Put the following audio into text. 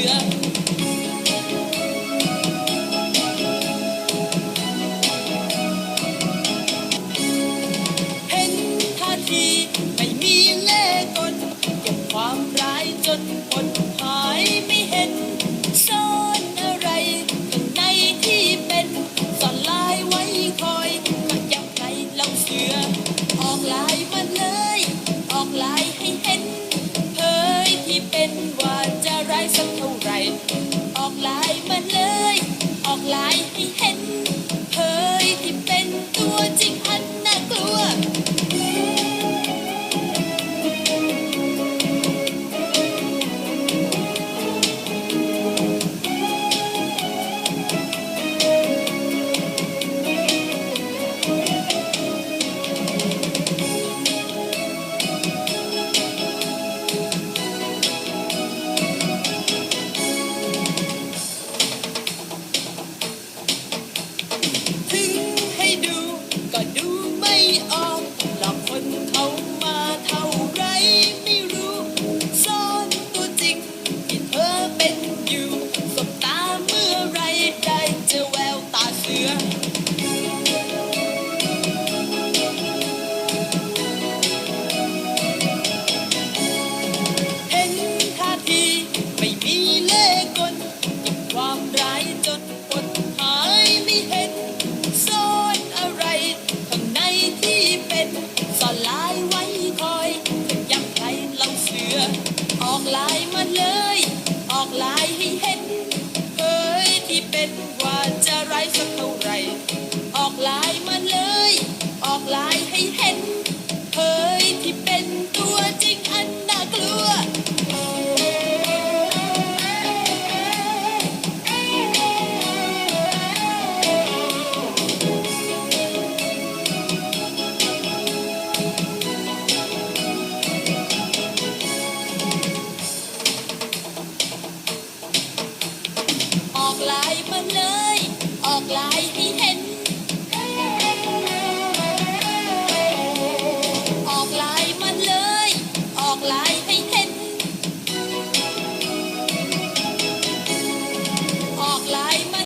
Felicidad. what to ออกลายมาเลย ออกลายให้เห็น เฮ้ยที่เป็นว่าจะไรสักเท่าไร ออกลายมา ออกลายมาเลย ออกลาย